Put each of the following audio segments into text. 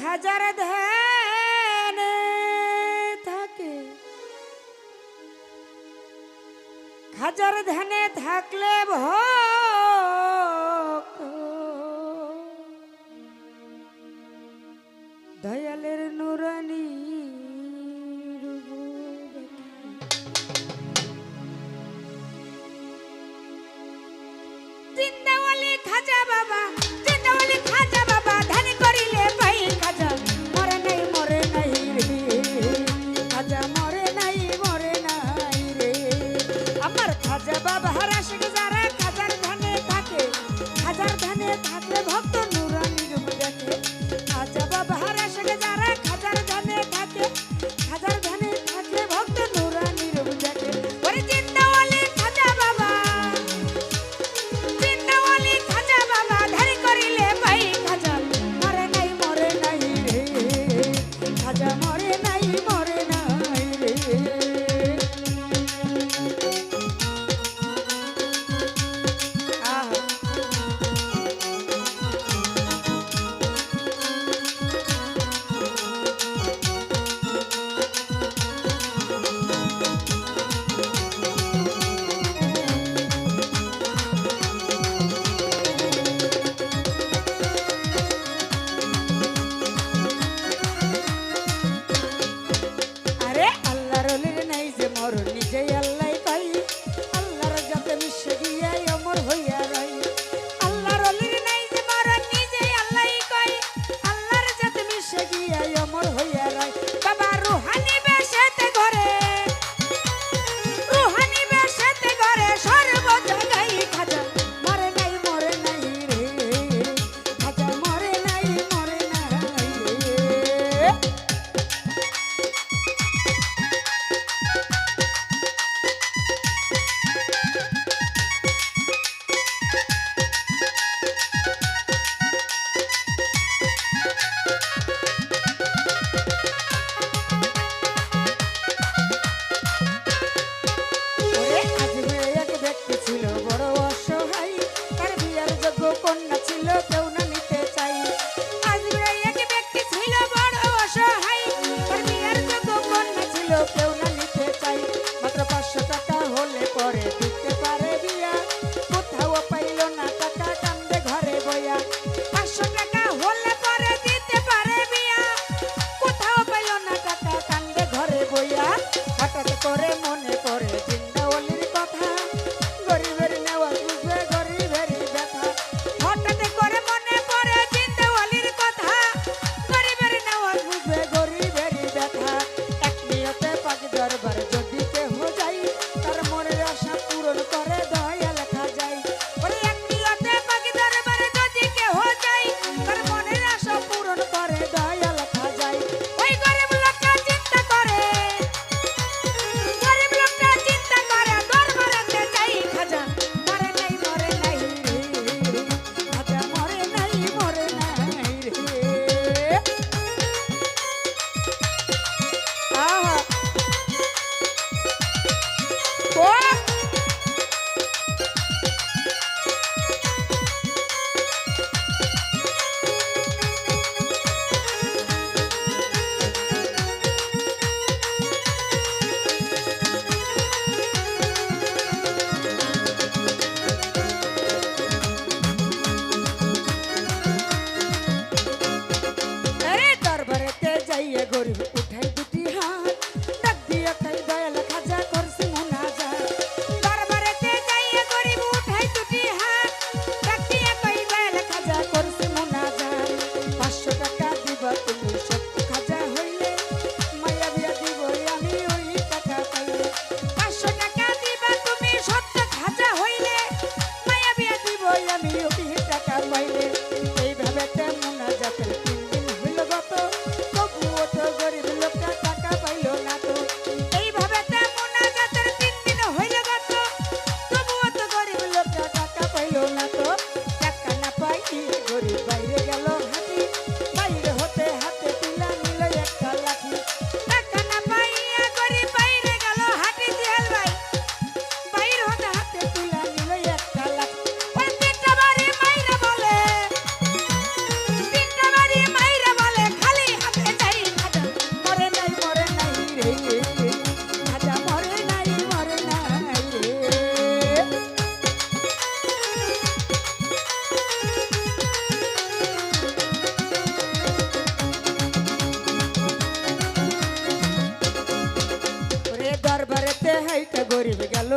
খাজার ধ্যানে থাকে। খাজার ধ্যানে থাকলে ভক্ত দয়ালের নুরানি জিন্দাওয়ালি খাজা বাবা। মরে নাই মরে নাই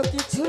কিছু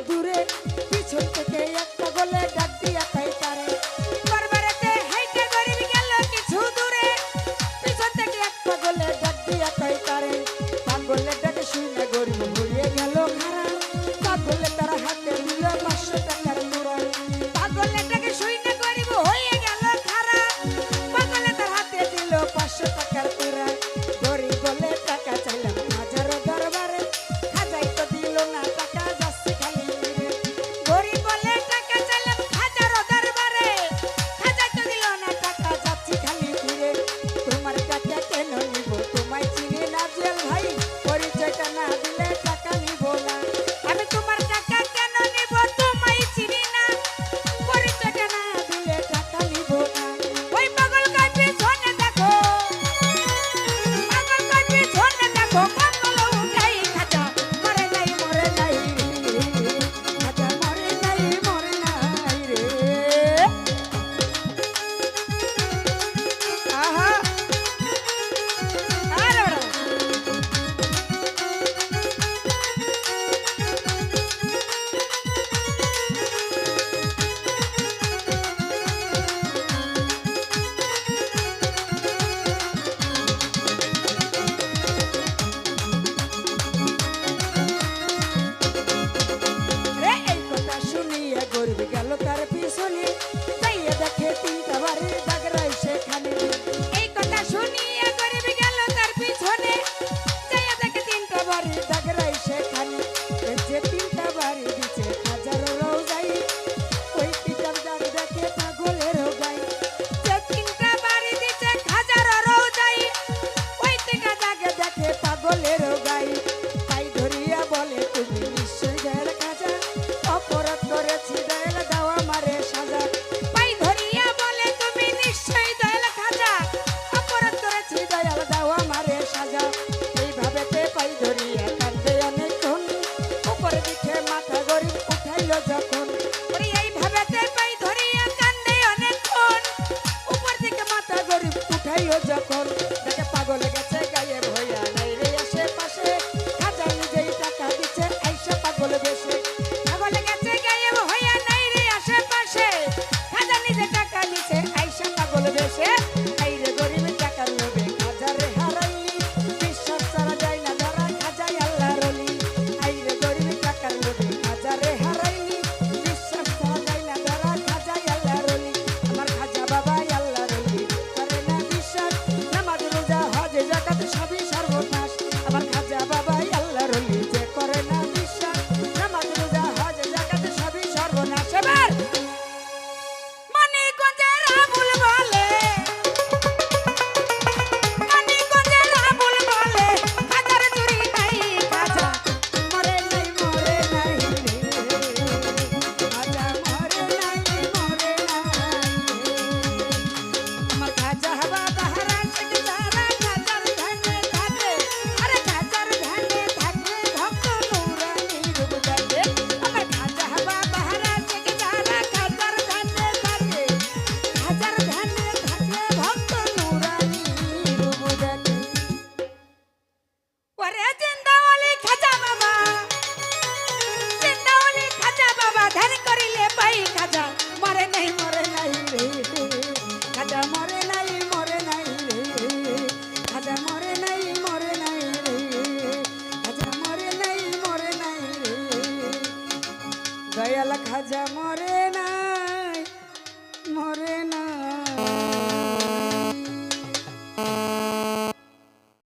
উঠাইল যখন পাগল গেছে